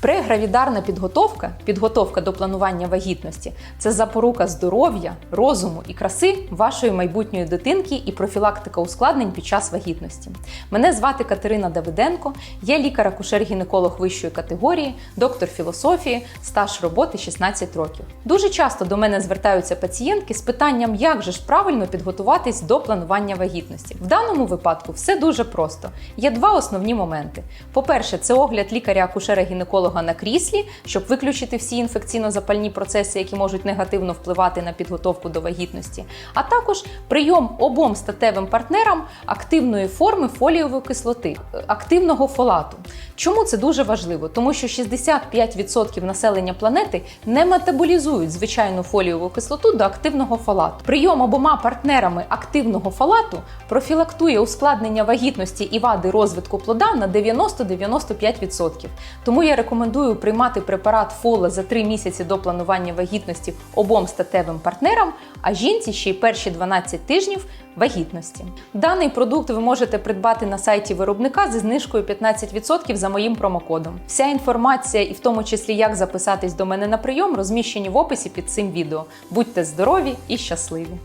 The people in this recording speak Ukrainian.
Прегравідарна підготовка, підготовка до планування вагітності це запорука здоров'я, розуму і краси вашої майбутньої дитинки і профілактика ускладнень під час вагітності. Мене звати Катерина Давиденко, я лікар-акушер-гінеколог вищої категорії, доктор філософії, стаж роботи 16 років. Дуже часто до мене звертаються пацієнтки з питанням, як же ж правильно підготуватись до планування вагітності. В даному випадку все дуже просто. Є два основні моменти. По-перше, це огляд лікаря-акушера-гінеколога на кріслі, щоб виключити всі інфекційно-запальні процеси, які можуть негативно впливати на підготовку до вагітності, а також прийом обом статевим партнерам активної форми фолієвої кислоти, е, активного фолату. Чому це дуже важливо? Тому що 65% населення планети не метаболізують звичайну фолієву кислоту до активного фолату. Прийом обома партнерами активного фолату профілактує ускладнення вагітності і вади розвитку плода на 90-95%. Тому я рекомендую приймати препарат фола за 3 місяці до планування вагітності обом статевим партнерам, а жінці ще й перші 12 тижнів вагітності. Даний продукт ви можете придбати на сайті виробника зі знижкою 15% за моїм промокодом. Вся інформація, і в тому числі як записатись до мене на прийом, розміщені в описі під цим відео. Будьте здорові і щасливі!